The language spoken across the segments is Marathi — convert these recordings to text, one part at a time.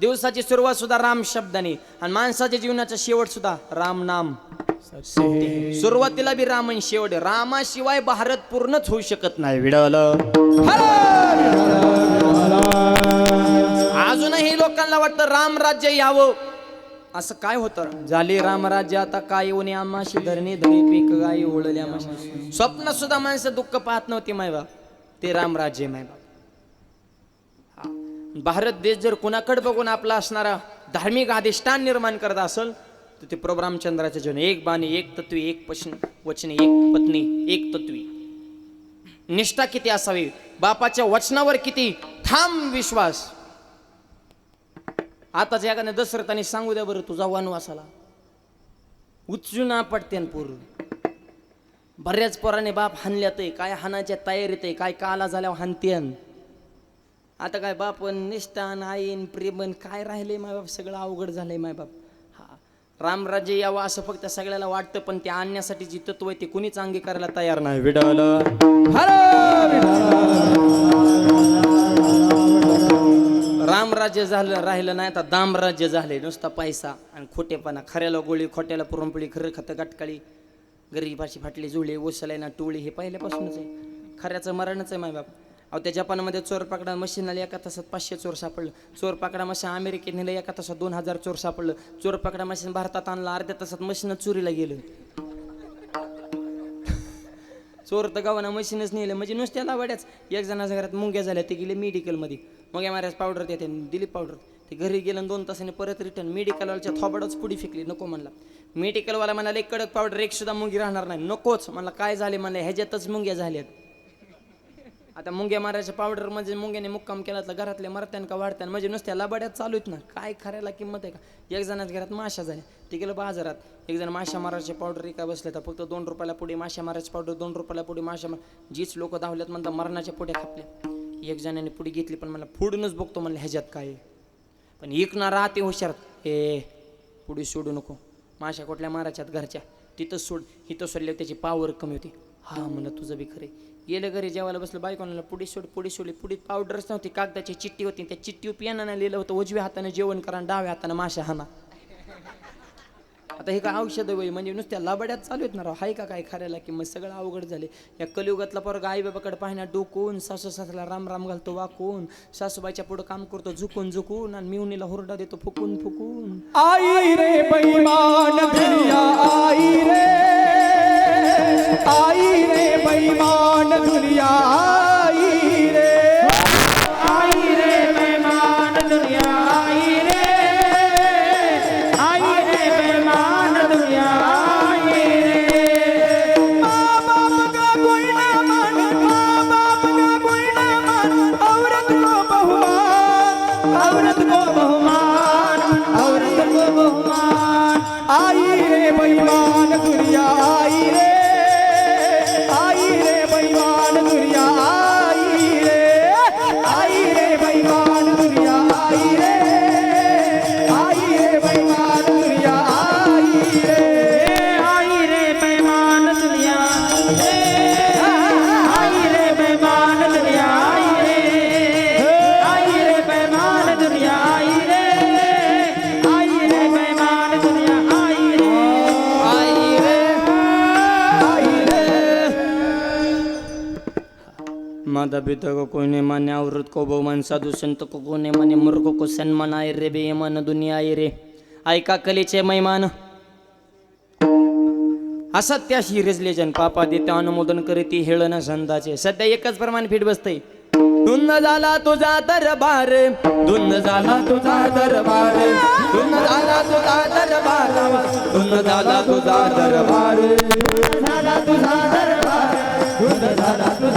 दिवसाची सुरुवात सुद्धा राम शब्दाने आणि माणसाच्या जीवनाचा शेवट सुद्धा राम नाम. सुरुवातीला बी राम आणि शेवट. रामाशिवाय भारत पूर्णच होऊ शकत नाही विडवल अजूनही लोकांना वाटतं राम राज्य यावं. असं काय होतं? झाले रामराज्य आता काय येऊन आमाशी धरणे धरी पीक गाई ओळली स्वप्न सुद्धा माणसं दुःख पाहत नव्हती मायबाप ते रामराज्य आहे मायबाप भारत देश जर कुणाकडे बघून आपला असणारा धार्मिक अधिष्ठान निर्माण करत असेल तर ते प्रभू रामचंद्राचे जीवन एक बाणी एक तत्वी एक पशन वचने एक पत्नी एक तत्वी. निष्ठा किती असावी? बापाच्या वचनावर किती ठाम विश्वास? आताच एखाद्या दशरथाने सांगू द्या बरं तुझा वनवासाला उचलून पडते पूर्ण बऱ्याच पोराने बाप हानल्यात काय हानाच्या तयारीत आहे काय काला झाल्यावर हानतेन आता काय बापन निष्ठान आईन प्रेमन काय राहिले मायबाप सगळं अवघड झालंय मायबाप हा. रामराज्य यावं असं फक्त सगळ्याला वाटतं पण ते आणण्यासाठी जी तत्व आहे ते कुणीच अंगीकारायला तयार नाही. विडल रामराज्य झालं राहिलं नाही आता दामराज्य झाले. नुसता पैसा आणि खोटेपणा. खऱ्याला गोळी खोट्याला पुरणपोळी खरं खतं गटकाळी. गरीबाशी फाटली जुळे ओसलाय ना टोळी हे पहिल्यापासूनच आहे. खऱ्याचं मरणच आहे मायबाप अहो त्या जपानमध्ये चोर पकडा मशीन एका तासात पाचशे चोर सापडलं. चोर पकडा मशीन अमेरिकेत नेलं एका तासात दोन हजार चोर सापडलं. चोर पकडा मशीन भारतात आणलं अर्ध्या तासात मशीन चोरीला गेलं. चोर तर गावाना मशीनच नेलं म्हणजे नुसत्या लावाड्याच एक जणाच्या घरात मुंग्या झाल्या ते गेले मेडिकलमध्ये मुंग्या मारायचं पावडर देते दिली पावडर ते घरी गेलं दोन तासाने परत रिटर्न मेडिकलवाल्याच्या थोबाडच पुढी फेकली नको म्हणला. मेडिकलवाला म्हणाला एक कडक पावडर एक सुद्धा मुंगी राहणार नाही. नकोच म्हणला काय झाले? म्हणलं ह्याच्यातच मुंग्या झाल्यात. आता मुंग्या मारायच्या पावडर म्हणजे मुंग्याने मुक्काम केला तर घरातल्या मरत्यान का वाढत्यान? म्हणजे नुसत्या लबाड्यात चालू आहेत ना. काय खऱ्याला किंमत आहे का? एक जणाच्या घरात माशा झाल्या. ते गेलं बाजारात. एक जण माशा मारायचे पावडर एका बसले तर फक्त दोन रुपयाला पुढे माशा मारायचे पावडर दोन रुपयाला पुढे माशा मार जीच लोक धावल्यात म्हणतात मरणाच्या पुढे खापल्या एक जणाने पुढे घेतली पण मला फुडूनच बघतो म्हणलं ह्याच्यात काय पण ना राहते हुशार. हे पुढे सोडू नको. माशा कुठल्या मारायच्यात घरच्या? तिथंच सोड. इथं सोडल्यावर त्याची पावर कमी होती. हा म्हणलं तुझं बी खरे गेलं घरी जेवायला बसलं बायकोनाला पुढे सोड पुढे सोडली पुढे पावडरच नव्हती कागदाची चिठ्ठी होती त्या चिठ्ठी पियानाने लिहिलं होतं उजव्या हाताने जेवण करा आणि डाव्या हाताने माशा हाना आता हे काय औषध वय म्हणजे नुसत्या लाबड्यात चालू आहेत ना राव हाय का काय खऱ्याला की मग सगळं अवघड झाले. या कलियुगातला पोरगा आई बाबाकडे पाहण्या डोकून सासू सासऱ्याला राम राम घालतो वाकून सासूबाईच्या पुढं काम करतो झुकून झुकून आणि मिवणीला हुरडा देतो फुकून फुकून. आई रे बैमान आई रे. आई रे बैमान दुनिया माता पिता को कोई नहीं माने औरत को बहुमान साधू संत को कोने माने मूर्ख को सन्मान आय रे बेमान दुनिया आय रे। ऐका कलेचे मैमान। असत्याशी रिजले जन पापा देते अनुमोदन करीती हेळन संताचे सध्या एकच प्रमाण फिट बसते धुन्न झाला तुझा दरबार धुन्न झाला तुझा दरबार धुन्न झाला तुझा दरबार धुन्न झाला तुझा दरबार झाला तुझा दरबार धुंद झाला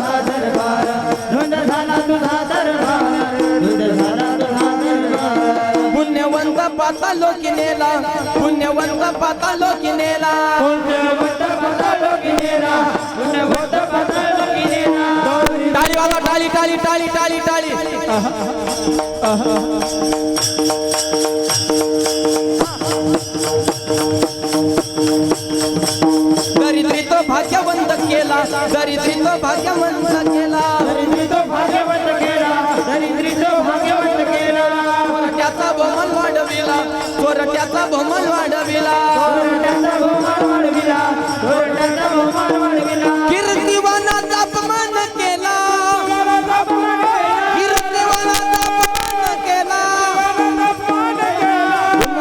पुण्यवंत पाता नेला पुण्यवंत पाता लोकी नेला पुण्यवंत पतालो किनेरा पुण्यवंत पतालो किनेरा टाळी वाला टाळी टाळी टाळी टाळी टाळी दरिद्री तो भाग्यवंत केला. दरिद्री तो भाग्यवंत केला. वाढविला. चोरट्याचा बहुमान वाढविला. कीर्तिवानाचा अपमान केला. कीर्तिवानाचा अपमान केला.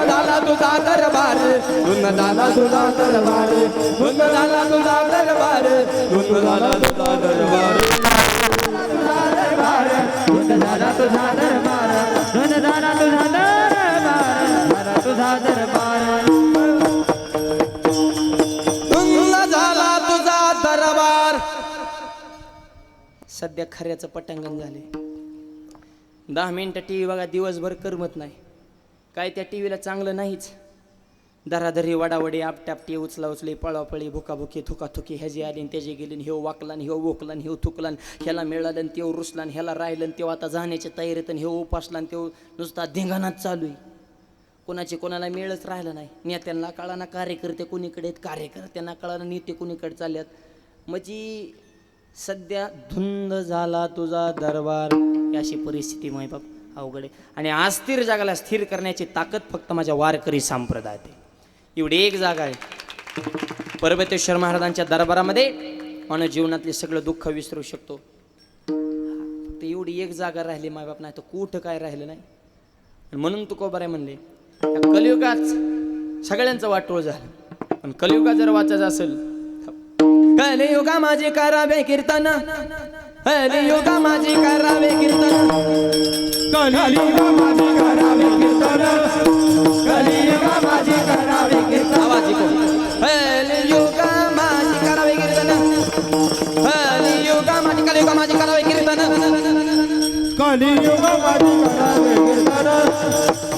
झाला तुझा दरबार. धुंद झाला तुझा दरबार. धुंद झाला तुझा दरबार. धुंद झाला तुझा दरबार. दरबार धुंद झाला तुझा दरबार. धुंद झाला तुझा दरबार. तुझा दरबार. झाला तुझा दरबार. सध्या खऱ्याचं पटांगण झाले. दहा मिनिटं टी व्ही बघा दिवसभर करमत नाही. काय त्या टी व्हीला चांगलं नाहीच. दरादरी वडावडी आपटापटी उचला उचली पळापळी भुकाभुकी थुकाथुकी ह्याची आली आणि त्याची गेली आणि ह्यो वाकला आणि ह्यो वोकला आणि ह्यो थुकला आणि ह्याला मिळालं आणि त्यो रुसला आणि ह्याला राहिलं आणि तेव्हा आता जाण्याच्या तयारीत आणि ह्यो उपासला आणि त्यो नुसता धिंगाणात चालू आहे. कोणाची कोणाला मिळच राहिलं नाही. नेत्यांना कळाना कार्यकर्ते कोणीकडे आहेत? कार्यकर्त्यांना कळाना नेते कोणीकडे चालल्यात? म्हणजे सध्या धुंद झाला तुझा दरबार. अशी परिस्थिती माय बाप अवघड आहे. आणि अस्थिर जागाला स्थिर करण्याची ताकद फक्त माझ्या वारकरी संप्रदायात आहे. एवढी एक जागा आहे. पर्वतेश्वर महाराजांच्या दरबारामध्ये माणूस जीवनातले सगळं दुःख विसरू शकतो. फक्त एवढी एक जागा राहिली मायबाप नाही तर कुठं काय राहिलं नाही? म्हणून तू कोबराय म्हणले? कलियुगात सगळ्यांचं वाटोळ झालं. पण कलियुगात जर वाचायचं असेल कलियुगा माझे करावे कीर्तन. कलियुगा माझे करावे कीर्तन. कलियुगा माझी करावे कीर्तन. कलियुगा माझी कलियुगा माझी करावे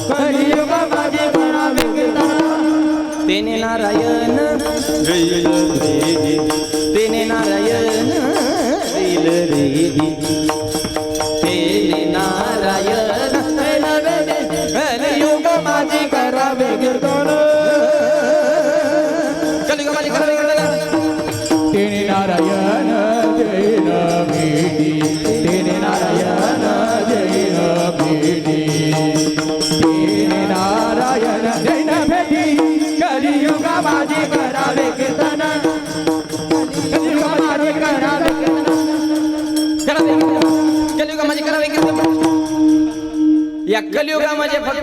कलियुगा माझी करावे तेने नारायण तेने नारायण रील रे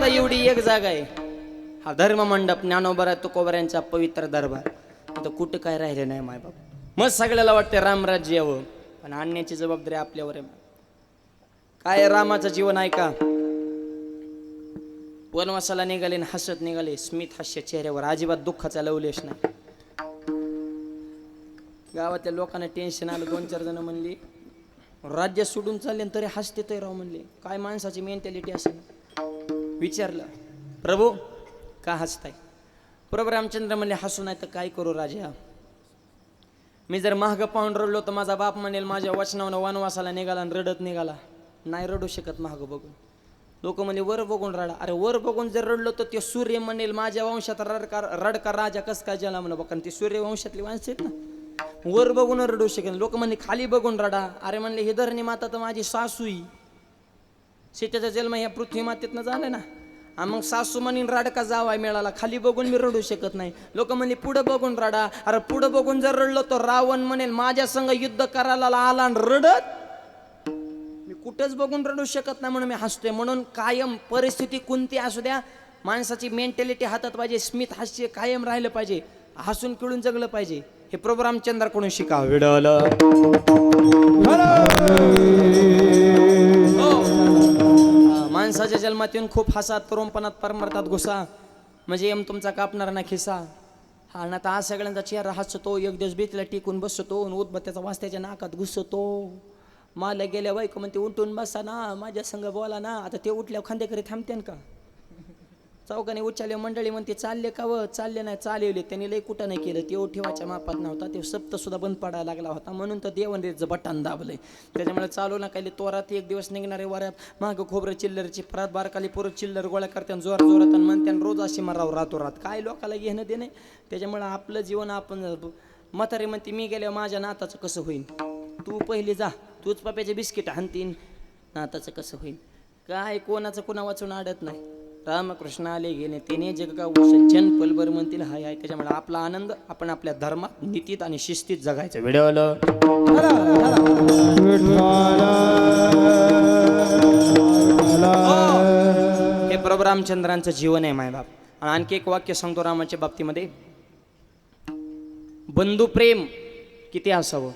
कलियुगामध्ये एवढी एक जागा आहे. हा धर्म मंडप ज्ञानोबरा तुकोबऱ्यांचा पवित्र दरबार. आता कुठं काय राहिले नाही मायबाप. मग सगळ्याला वाटते रामराज्य यावं. पण आणण्याची जबाबदारी आपल्यावर आहे. काय रामाचं जीवन आहे का? वनवासाला निघाले आणि हसत निघाले. स्मित हास्य चेहऱ्यावर अजिबात दुःखाचा लवलेश नाही. गावातल्या लोकांना टेन्शन आलं. दोन चार जण म्हणली राज्य सोडून चालले तरी हसते ते राव म्हणले. काय माणसाची मेंटॅलिटी असेल? विचारलं प्रभू का हसताय? प्रभू रामचंद्र म्हणले हसू नाही तर काय करू राजा? मी जर महाग पाहून रडलो तर माझा बाप म्हणेल माझ्या वचनावनं वनवासाला निघाला आणि रडत निघाला. नाही रडू शकत महाग बघून. लोक म्हणे वर बघून रडा. अरे वर बघून जर रडलो तर ते सूर्य म्हणेल माझ्या वंशात रडका रडका राजा कस काय ज्याला म्हणा कारण ते सूर्य वंशातली माणसं आहेत ना. वर बघून रडू शकेल लोक म्हणले खाली बघून रडा. अरे म्हणले हे धरणी माता तर माझी सासूई सीतेचा जन्म ह्या पृथ्वी मातेतनं झालं ना. मग सासू म्हणीन राडका जावाय मिळाला खाली बघून मी रडू शकत नाही. लोक म्हणे पुढं बघून रडा. अरे पुढं बघून जर रडलो तर रावण म्हणेल माझ्या संग युद्ध करायला आला आणि रडत? मी कुठंच बघून रडू शकत नाही म्हणून मी हसतोय. म्हणून कायम परिस्थिती कोणती असू द्या माणसाची मेंटॅलिटी हातात पाहिजे स्मित हास्य कायम राहिलं पाहिजे हसून खिळून जगलं पाहिजे. हे प्रभू रामचंद्राकडून शिका विडलं माणसाच्या जन्मात येऊन खूप हसात करूनपणात परमरतात घुसा. म्हणजे एम तुमचा कापणार ना खिसा. हा ना आता आज सगळ्यांचा चेहरा हसतो एक दिवस भीतीला टिकून बसतो आणि उदबत्त्याचा वास त्याच्या नाकात घुसतो. मला गेल्या बायको म्हणते उठून बसा ना माझ्या संग बोला ना. आता ते उठल्यावर खांदेकरी थांबते का? चौकाने उच्चाले मंडळी म्हणते चालले का व? चालले नाही चालवले. त्यांनी लय कुठं नाही केलं. ते ठेवाच्या मापात नव्हता. ते सप्त सुद्धा बंद पडायला लागला होता. म्हणून तर देवनरेचं बटन दाबलंय. त्याच्यामुळे चालू ना काही तोरात एक दिवस निघणारे वाऱ्यात मागं खोबरं चिल्लरची फरात बारकाली पोरं चिल्लर गोळ्या करते आणि जोर जोरात आणि म्हणते आणि रोज अशी मराव रातो रात काय लोकाला घेणं देणे? त्याच्यामुळे आपलं जीवन आपण म्हातारे म्हणते मी गेल्यावर माझ्या नाताचं कसं होईल तू पहिली जा. तूच पप्याचे बिस्किट हाणतीन. नाताचं कसं होईल काय कोणाचं कोणा वाचून आडत नाही. रामकृष्ण आले गेले तिने जगगाव सज्जन पलबर म्हणतील हाय हाय. त्याच्यामुळे आपला आनंद आपण आपल्या धर्मात नीतीत आणि शिस्तीत जगायचं. व्हिडिओ हो. हे. प्रभू रामचंद्रांचं जीवन आहे मायबाप. आणि आणखी एक वाक्य सांगतो रामाच्या बाबतीमध्ये. बंधुप्रेम किती असावं?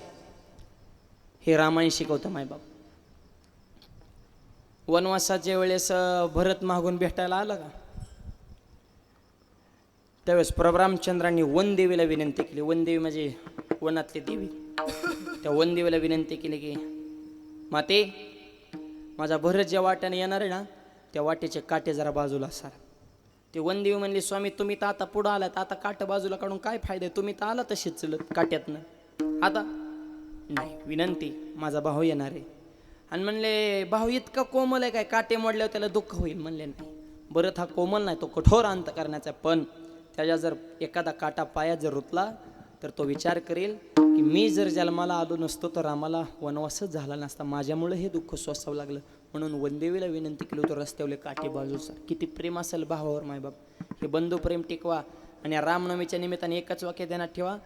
हे रामाने शिकवतं मायबाप. वनवासाच्या वेळेस भरत मागून भेटायला आला का? त्यावेळेस प्रभरामचंद्रांनी वनदेवीला विनंती केली. वनदेवी म्हणजे वनातली देवी. त्या वनदेवीला विनंती केली की माते माझा भरत ज्या वाट्याने येणार आहे ना त्या वाटेचे काटे जरा बाजूला असाल ते वनदेवी म्हणले स्वामी तुम्ही तर आता पुढं आलात. आता काट बाजूला काढून काय फायदा तुम्ही तर आला तशीच चलत काट्यातनं. आता नाही विनंती माझा भाऊ येणार आहे. आणि म्हणले भाऊ इतका कोमल आहे काय? काटे मोडल्यावर त्याला दुःख होईल म्हणले नाही. बरं हा कोमल नाही तो कठोर अंत करण्याचा पण त्याच्या जर एखादा काटा पाया जर रुतला तर तो विचार करेल की मी जर जन्माला आलो नसतो तर आम्हाला वनवासच झाला नसता. माझ्यामुळे हे दुःख सोसावं लागलं. म्हणून वनदेवीला विनंती केली होती रस्त्यावले काटे बाजूचा किती प्रेम असेल भावावर मायबाप हे बंधू प्रेम टिकवा आणि रामनवमीच्या निमित्ताने एकच वाक्य देण्यात ठेवा.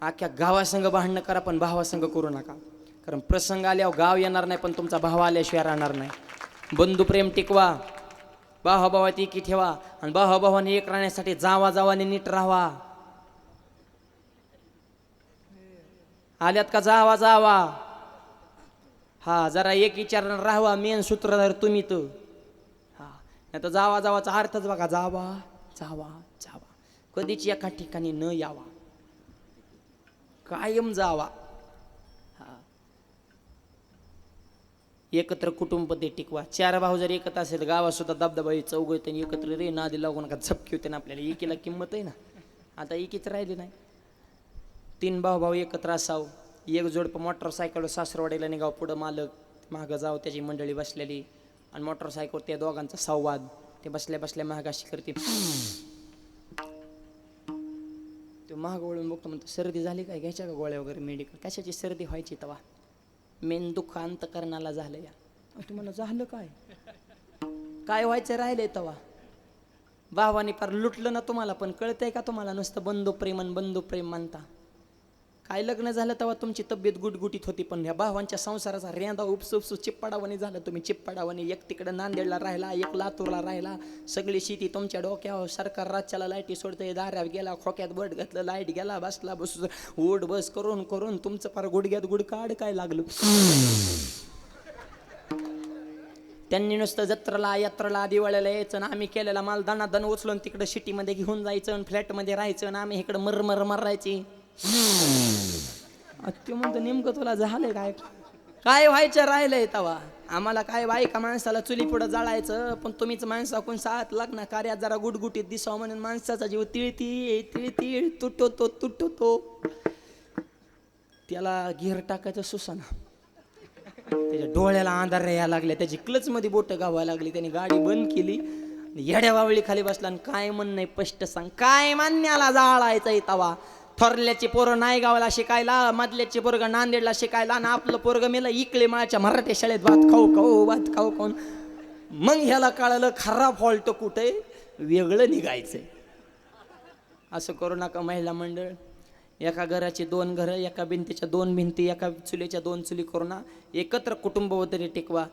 अख्ख्या गावासंग भांडणं करा पण भावासंग करू नका. कारण प्रसंग आल्यावर गाव येणार नाही पण तुमचा भाव आल्याशिवाय राहणार नाही. बंधुप्रेम टिकवा भावाभावात एकी ठेवा आणि भावाभावाने एक राहण्यासाठी जावा जावाने नीट राहावा. आल्यात का जावा जावा? हा जरा एक विचारणार राहावा मेन सूत्रधार तुम्ही तर. हा नाही तर जावा जावाचा अर्थच बघा जावा जावा जावा. कधीच एका ठिकाणी न यावा. कायम जावा. एकत्र कुटुंब ते टिकवा. चार भाऊ जर एकत्र असेल गावात सुद्धा दबदबा चौघ त्यांनी एकत्र रे नादी लागू नका झपकी होते ना आपल्याला. एकीला किंमत आहे ना. आता एकीच राहिली नाही. तीन भाऊ भाऊ एकत्र असावं. एक जोडपं मोटरसायकल सासरवाडीला निघाव पुढं मालक मागं जावं त्याची मंडळी बसलेली. आणि मोटरसायकल त्या दोघांचा संवाद. ते बसल्या बसल्या महागाशी करते तो महाग वळून बघतो म्हणतो सर्दी झाली काय? घ्यायच्या का गोळ्या वगैरे मेडिकल कशाची सर्दी व्हायची तवा मेन दुःख अंतकरणाला झालं या. तुम्हाला झालं काय? काय व्हायचं राहिलंय तवा? भावाने फार लुटलं ना तुम्हाला पण कळतंय का तुम्हाला नुसतं बंधू प्रेम आणि बंधू प्रेम मानता काय लग्न झालं तेव्हा तुमची तब्येत गुटगुटीत होती पण ह्या भावांच्या संसाराचा रेंदा उपसू चिप्पाडावाने झालं. तुम्ही चिप्पाडावाने एक तिकडं नांदेडला राहिला एक लातूरला राहिला. सगळी शेती तुमच्या डोक्यावर सरकार राज्याला लाईटी सोडतंय दाऱ्यावर गेला खोक्यात बट घातलं लाइट गेला बसला बस ओढ बस करून करून तुमचं फार गुडघ्यात गुडकाड काय लागलं? त्यांनी नुसतं जत्रेला यात्रेला दिवाळीला यायचं आणि आम्ही केलेला माल दणादण उचलून तिकडं सिटीमध्ये घेऊन जायचं आणि फ्लॅटमध्ये राहायचं आणि आम्ही इकडं मर मर मरायची. ते म्हणतो नेमकं तुला झालंय काय? काय व्हायचं राहिलंय तवा? आम्हाला काय बायका माणसाला चुली पुढं जाळायचं पण तुम्हीच माणसाकून साथ लग्न कार्यात जरा गुटगुटीत दिसाव म्हणून माणसाचा जीव तिळती तिळती तुटतो तुटतो. त्याला घेर टाकायचं सुसाना. त्याच्या डोळ्याला अंधार यायला लागल्या त्याची क्लचमध्ये बोट गावायला लागली त्याने गाडी बंद केली. येड्या बावळी खाली बसला आणि काय म्हण नाही स्पष्ट सांग काय मान्याला जाळायचं तवा? थोरल्याची पोरं नायगावला शिकायला मधल्याची पोरगं नांदेडला शिकायला आणि आपलं पोरगं मेलं इकडे मळाच्या मराठी शाळेत. भात खाऊ खाऊ भात खाऊ खाऊन मग ह्याला कळालं खरा फॉल्ट कुठे? वेगळं निघायचंय. असं करू नका महिला मंडळ. एका घराची दोन घरं एका भिंतीच्या दोन भिंती एका चुलीच्या दोन चुली करू ना. एकत्र कुटुंब वगैरे टिकवा.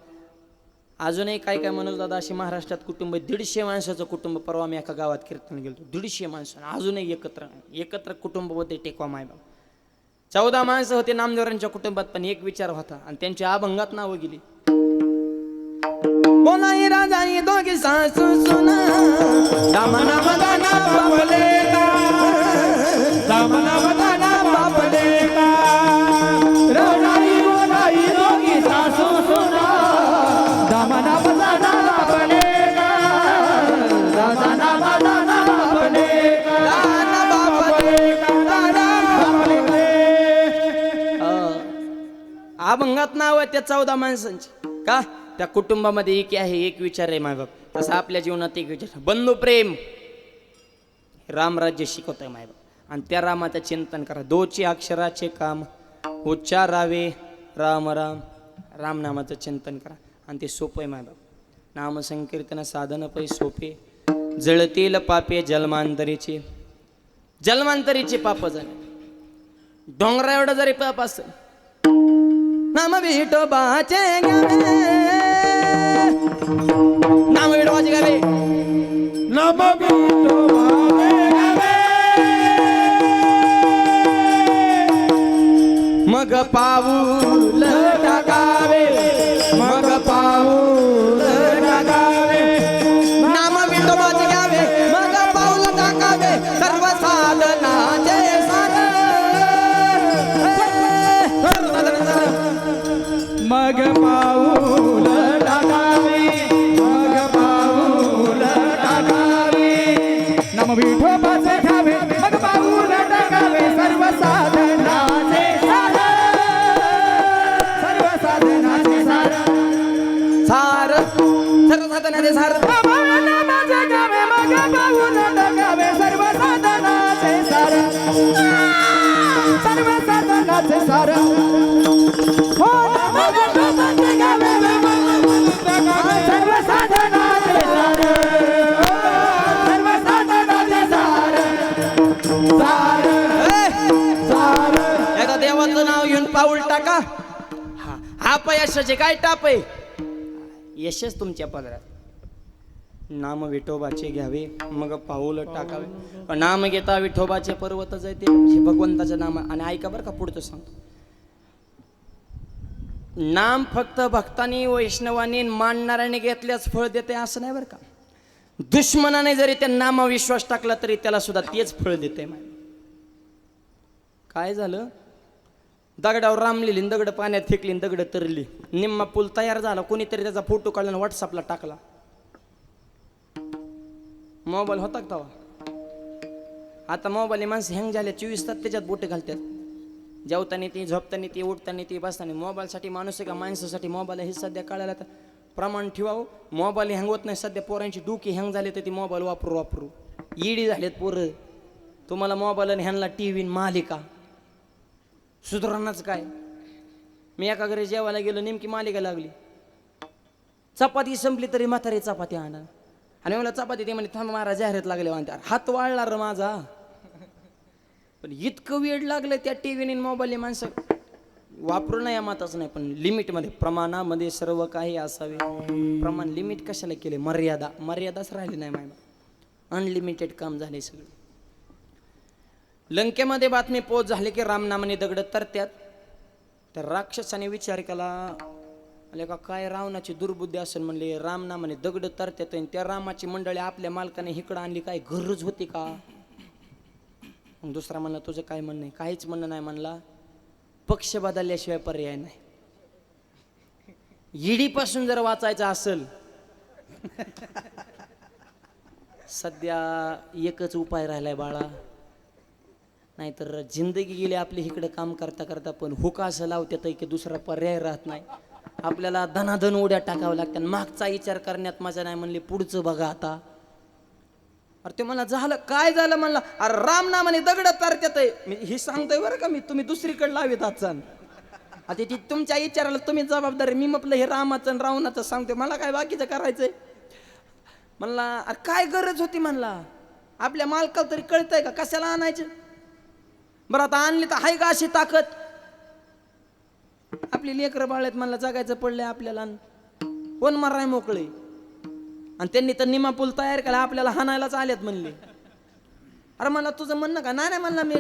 अजूनही काय काय म्हणत दादा अशी महाराष्ट्रात कुटुंब दीडशे माणसाचं कुटुंब परवा आम्ही एका गावात कीर्तन गेलो दीडशे माणसं अजूनही एकत्र एकत्र कुटुंब होते टेकवा मायबाप. चौदा माणसं होते नामदेवरांच्या कुटुंबात पण एक विचार होता आणि त्यांच्या अभंगात नावं गेली. बोलाई राजा दोघी सासू सुना अभंगात नाव आहे त्या चौदा माणसांची. का? त्या कुटुंबामध्ये एक आहे एक विचार आहे मायबाप. तसा आपल्या जीवनात एक विचार बंधू प्रेम. रामराज्य शिकवत आहे मायबाप. आणि त्या रामाचं चिंतन करा. दोची अक्षराचे काम उच्चारावे. राम राम. रामनामाचं चिंतन करा. आणि ते सोपं आहे मायबाप. नामसंकीर्तन साधन पै सोपे. जळतील पापे जन्मांतरीचे. जन्मांतरीचे पाप झाले. डोंगरा एवढं जरी पाप असेल नाम विठोबाचे गावे नाम विठोबाचे गावे नम विठोबाचे गावे. मग सार. माणसाचे काय टाप आहे? यशच तुमच्या पदरात. नाम विठोबाचे घ्यावे मग पाऊल टाकावे. नाम घेता विठोबाचे पर्वतच आहे ते हे भगवंताचं नाम आणि ऐका बरं का पुढचं सांगतो. नाम फक्त भक्तांनी वैष्णवानी मानणाऱ्याने घेतल्यास फळ देते असं नाही बरं का? दुश्मनाने जरी त्या नामा विश्वास टाकला तरी त्याला सुद्धा तेच फळ देते. काय झालं? दगडावर रामलेली दगड पाण्यात फेकली दगड तरली. निम्मा पूल तयार झाला. कोणीतरी त्याचा फोटो काढला आणि व्हॉट्सअपला टाकला. मोबाईल होता का तवा आता मोबाईल माणसं हँग झाले चोवीस तास त्याच्यात बोटे घालतात. जेवताना ती झोपताना ती उठताना ती बसताना. मोबाईलसाठी माणूस आहे का? माणसासाठी मोबाईल हे सध्या काढायला तर प्रमाण ठेवावं. मोबाईल हँग होत नाही. सध्या पोरांची डोकी हँग झाले तर ती मोबाईल वापरू वापरू. ईडी झालेत पोरं. तुम्हाला मोबाईल आणि ह्यांना टी व्ही मालिका. सुधारणाच काय? मी एका घरी जेवायला गेलो नेमकी मालिका लागली. चपाती संपली तरी म्हातारी चपाती आणा. आणि मला चपाती ते म्हणे थांब महाराज जाहिरात लागले म्हणतात हात वाळला र माझा. पण इतकं वेळ लागलं त्या टी व्हीने मोबाईल माणसं. वापरू नये माताच नाही पण लिमिटमध्ये प्रमाणामध्ये सर्व काही असावे. प्रमाण लिमिट कशाला केले मर्यादा. मर्यादाच राहिली नाही माय अनलिमिटेड काम झाले सगळे. लंकेमध्ये बातमी पोच झाली की रामनामाने दगड तरत्यात. तर राक्षसाने विचार केला. म्हणले का काय रावणाची दुर्बुद्धी असेल? म्हणले रामनामाने दगड तरत्यात आणि त्या रामाची मंडळी आपल्या मालकाने इकडं आणली. काय गरज होती का? मग दुसरा म्हणला तुझं काय म्हणणं आहे? काहीच म्हणणं नाही म्हणला. पक्ष बदलल्याशिवाय पर्याय नाही. ईडीपासून जर वाचायचं असेल सध्या एकच उपाय राहिलाय बाळा. नाहीतर जिंदगी गेली आपली इकडे काम करता करता पण हुका असं लावत्यात की दुसरा पर्याय राहत नाही. आपल्याला धनाधन उड्या टाकावं लागतात. मागचा विचार करण्यात मजा नाही म्हणले पुढचं बघा आता. अरे ते मला झालं काय झालं? म्हणलं अरे राम नामाने दगड तरत्यात मी हे सांगतोय बरं का मी तुम्ही दुसरीकडे लावित आजचान आता ती तुमच्या विचाराला तुम्ही जबाबदारी मी म्हटलं हे रामाचं आणि रावणाचं सांगतोय. मला काय बाकीचं करायचंय? म्हणला अरे काय गरज होती? म्हणला आपल्या मालकाला तरी कळतंय का? कशाला आणायचं? बरं आता आणली तर आहे का अशी ताकद? आपली लेकरं बाळ्यात म्हणला जगायचं पडलंय आपल्याला. कोण माराय मोकळे? आणि त्यांनी तर निमा पूल तयार केला आपल्याला हाणायलाच आल्यात म्हणले. अरे मला तुझं म्हणणं का? नाही म्हणला मी.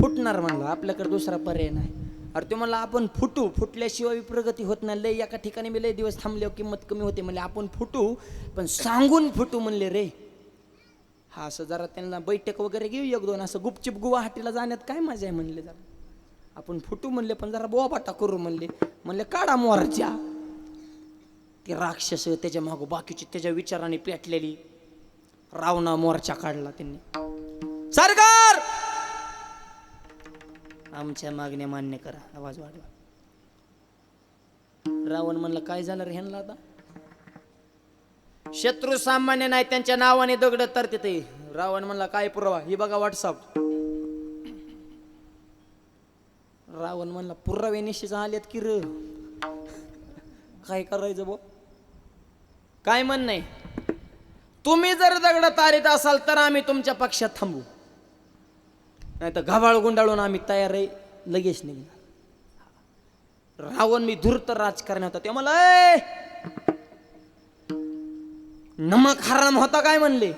फुटणार म्हणलं आपल्याकडे दुसरा पर्याय नाही. अरे ते म्हणला आपण फुटू. फुटल्याशिवाय प्रगती होत नाही. लय एका ठिकाणी मी लय दिवस थांबल्यावर किंमत कमी होते म्हणले आपण फुटू. पण सांगून फुटू म्हणले रे. हा असं जरा त्यांना बैठक वगैरे घेऊ एक दोन असं गुपचिप गुवाहाटीला जाण्यात काय मजा आहे म्हणले जरा. आपण फुटू म्हणले पण जरा बोबाटा करू म्हणले. म्हणले काढा मोरच्या ते राक्षस त्याच्या मागो बाकीची त्याच्या विचाराने पेटलेली. रावणा मोर्चा काढला त्यांनी. सरकार! आमच्या मागण्या मान्य करा. आवाज वाढवा. रावण म्हणलं काय झालं रे ह्यांना आता? शत्रू सामान्य नाही त्यांच्या नावाने दगड तर तिथे रावण म्हणला काय पुरावा? ही बघा व्हॉट्सअप रावण म्हणला पुरावे निश्चित आलेत की र. काय करायचं बो काय म्हण नाही. तुम्ही जर दगड तारीत असाल तर आम्ही तुमच्या पक्षात थांबू. नाही तर घाबाळ गुंडाळून आम्ही तयार आहे लगेच निघणार. रावण मी धूर्त राजकारण होता. ते मला नमक हराम होता काय म्हणले?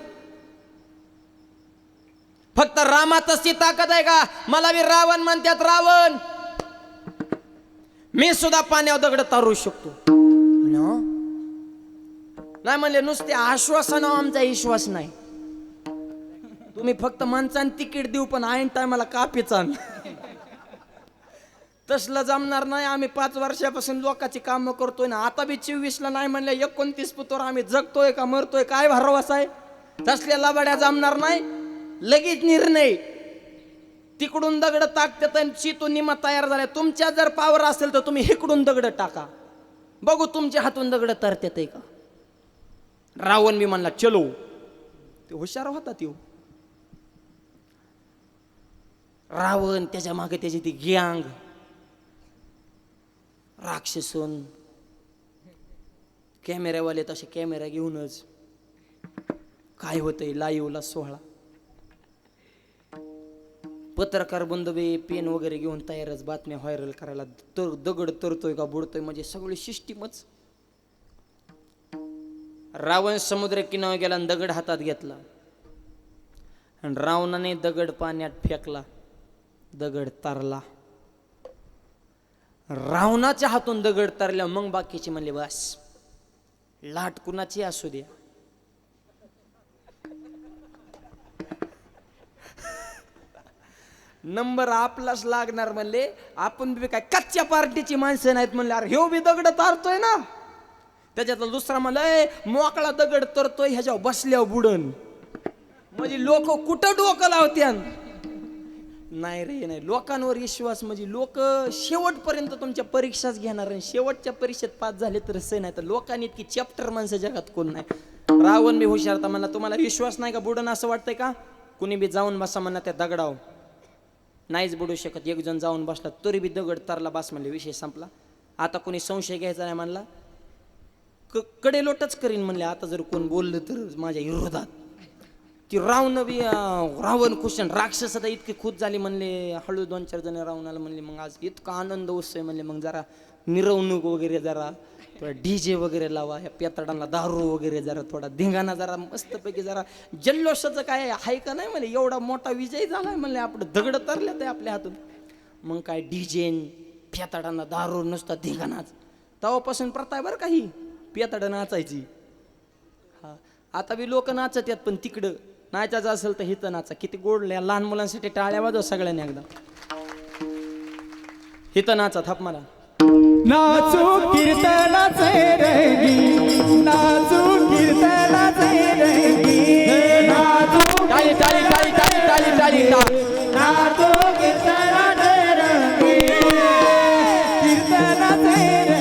फक्त रामातच ती ताकद आहे का? मला मी रावण म्हणतात रावण! मी सुद्धा पाण्यावर दगड तारू शकतो. नाही म्हणले नुसते आश्वासनावर आमचा विश्वास नाही. तुम्ही फक्त माणसान तिकीट देऊ पण ऐन टायमाला कापीचा तसलं जमणार नाही. आम्ही पाच वर्षापासून लोकांची कामं करतोय ना. आता बी चोवीसला नाही म्हणले एकोणतीस पुतोर आम्ही जगतोय का मरतोय? काय भरवास आहे? तसल्या लबाड्या जमणार नाही. लगेच निर्णय. तिकडून दगड टाकतात आणि चितून निमा तयार झाल्या. तुमच्या जर पावर असेल तर तुम्ही इकडून दगड टाका. बघू तुमच्या हातून दगड तरतात का? रावण मी म्हणला चलो. ते हुशार होता त्यो. रावण त्याच्यामागे त्याची ती गँग. राक्षसून कॅमेऱ्यावाले तसे कॅमेरा घेऊनच काय होतंय? लाईवला सोहळा. पत्रकार बंधवे पेन वगैरे घेऊन तयारच बातम्या व्हायरल करायला तर दगड तरतोय का बुडतोय? म्हणजे सगळी सिस्टीमच रावण समुद्र किनावर गेला आणि दगड हातात घेतला. आणि रावणाने दगड पाण्यात फेकला. दगड तारला. रावणाच्या हातून दगड तरल्या मग बाकीचे म्हणले बस लाट कुणाची असू द्या. नंबर आपलाच लागणार म्हणले आपण बी काय कच्च्या पार्टीची माणसं नाहीत म्हणले. अरे ह्यो बी दगड तारतोय ना. त्याच्यातला दुसरा म्हणलं मोकळा दगड तरतोय ह्याच्यावर बसल्यावर बुडन. म्हणजे लोक कुठं डोकं लावत्यान? नाही रे नाही. लोकांवर विश्वास म्हणजे लोक शेवटपर्यंत तुमच्या परीक्षाच घेणार आणि शेवटच्या परीक्षेत पास झाले तर सही नाही. तर लोकांनी इतकी चॅप्टर माणसं जगात कोण नाही. रावण मी हुशार तर तुम्हाला विश्वास नाही का बुडणं असं वाटतंय का? कुणी बी जाऊन बसा म्हणा त्या दगडाव नाहीच बुडू शकत. एक जण जाऊन बसला तरी बी दगड तरला बस म्हणले विषय संपला. आता कोणी संशय घ्यायचा नाही म्हणला. क कडे लोटच करीन म्हणले. आता जर कोण बोललं तर माझ्या विरोधात. ती रावण बी अं, रावण कुशन राक्षसता इतकी खुद झाली म्हणले. हळू दोन चार जण रावणाला म्हणले मग आज इतका आनंद उत्सव म्हणले. मग जरा मिरवणूक वगैरे जरा थोडा डीजे वगैरे लावा ह्या पेताडांना दारू वगैरे जरा थोडा धिंगाणा जरा मस्तपैकी जरा. जल्लोषाचं काय आहे का नाही म्हणले एवढा मोठा विजय झाला म्हणले. आपलं दगड तरले ते आपल्या हातून. मग काय डीजेन पेताडांना दारू नुसता धिंगाणाच. तेव्हापासून प्रथा आहे बरं काही पेताडं नाचायची. हा. आता बी लोक नाचत आहेत पण तिकडं नाचायचं असेल तर हिथं नाचा किती गोडल्या लहान मुलांसाठी टाळ्या वाजव सगळ्यांनी एकदा. हिथं नाचा थाप मला नाचू कीर्तनाचे रंगी नाचू कीर्तनाचे रंगी नाचू टाळी टाळी टाळी टाळी टाळी टाळी टाळी. नाचू कीर्तनाचे रंगी कीर्तनाचे रंगी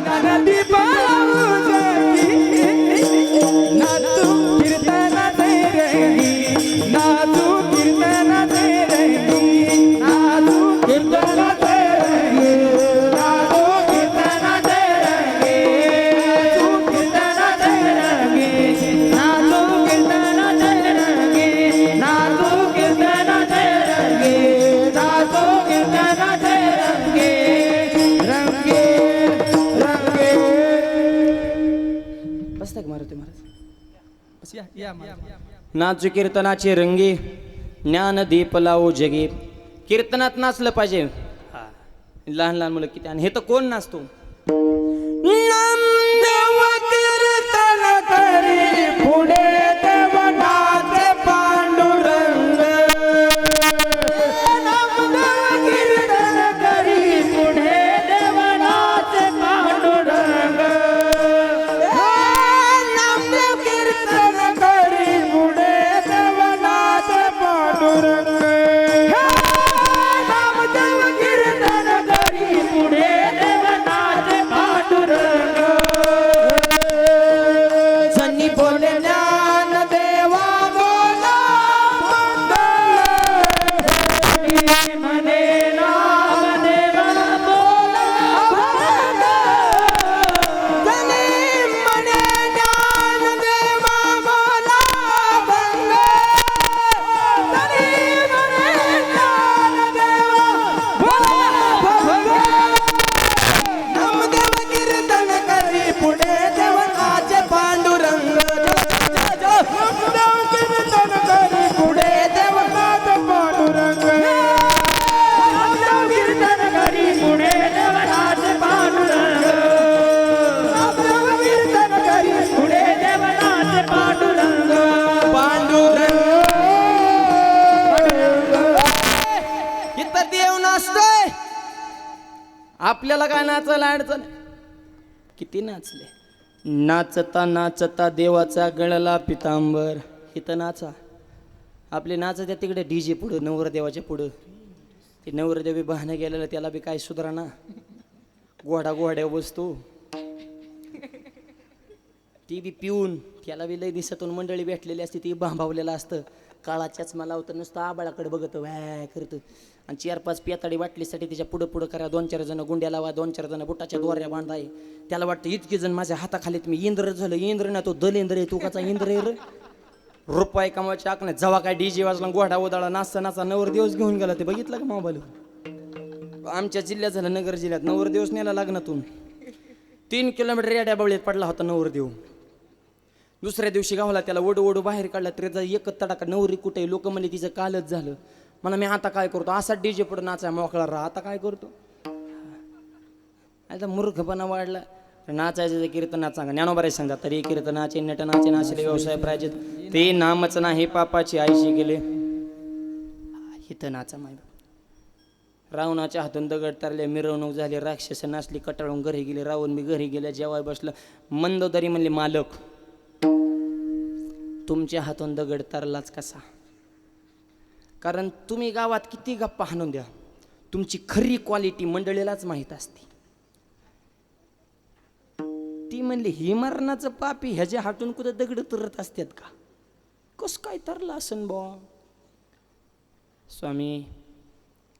Finalidade. नाचू कीर्तनाचे रंगी ज्ञान दीप लावू जगे. कीर्तनात नाचलं पाहिजे. लहान लहान मुलं किती आणि हे तर कोण नाचतो? पुढे किती नाचले. नाचता नाचता देवाचा गळला पितांबर. इथं नाचा. आपले नाचत्या तिकडे डी जे पुढं नवरदेवाच्या पुढं. ते नवरदेवी बहाणं गेलेलं त्याला बी काय सुधारणा? गोडा गोड्या बसतो ती बी पिऊन त्याला बी लय दिसतून मंडळी भेटलेली असते ती भांभावलेलं असतं. काळा चष्मा लावतो नुसतं आबाळाकडे बघत व्याय करतं आणि चार पाच पियाताडी वाटलीसाठी तिच्या पुढं पुढं करा दोन चार जण गुंड्या लावा दोन चार जण बुटाच्या दोऱ्या बांधाय त्याला वाटतं इतके जण माझ्या हाताखालीत मी इंद्र झालं इंद्र ना तो दलेंद्र आहे तू काचा इंद्र आहे रे? रुपये कमावायची आक नाही जेव्हा काय डीजे वाजला गोडा उदाळा नाचता नाचा नवर दिवस घेऊन गेला ते. बघितलं का मोबाईल? आमच्या जिल्ह्यात झालं नगर जिल्ह्यात. नवर दिवस नेला लग्नातून तीन किलोमीटर याड्या बावळीत पडला होता नवरदेव दुसऱ्या दिवशी गावाला त्याला ओढू ओढू बाहेर काढला त्याचा एकच तडाका नवरी कुठे लोक म्हणले तिचं कालच झालं. म्हणा मी आता काय करतो? असा डीजे पुढे नाचा मोकळा राहा. आता काय करतो? आता मूर्खपणा वाढला. नाचायचं कीर्तनात सांगा. ज्ञानोबारे सांगा तरी कीर्तनाचे नटनाचे नाचले व्यवसाय प्रायजित ते नामच नाही पापाची आईशी गेले. हिथं नाचा माय रावणाच्या हातून दगड तारले मिरवणूक झाली राक्षस नाचली कटाळून घरी गेले. रावण मी घरी गेले जेवाय बसलं. मंदोदरी म्हणले मालक तुमच्या हातून दगड तरलाच कसा? कारण तुम्ही गावात किती गप्पा हाणून द्या तुमची खरी क्वालिटी मंडळीलाच माहीत असते. ती म्हणली ही मरणाचं पापी ह्याच्या हातून कुठं दगड तरत असतात का? कस काय तरला असन बॉ स्वामी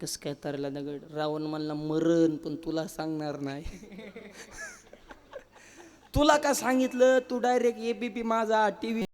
कस काय तरला दगड? रावण म्हणला मरण पण तुला सांगणार नाही. तुला का सांगितलं? तू direct ABP Majha T V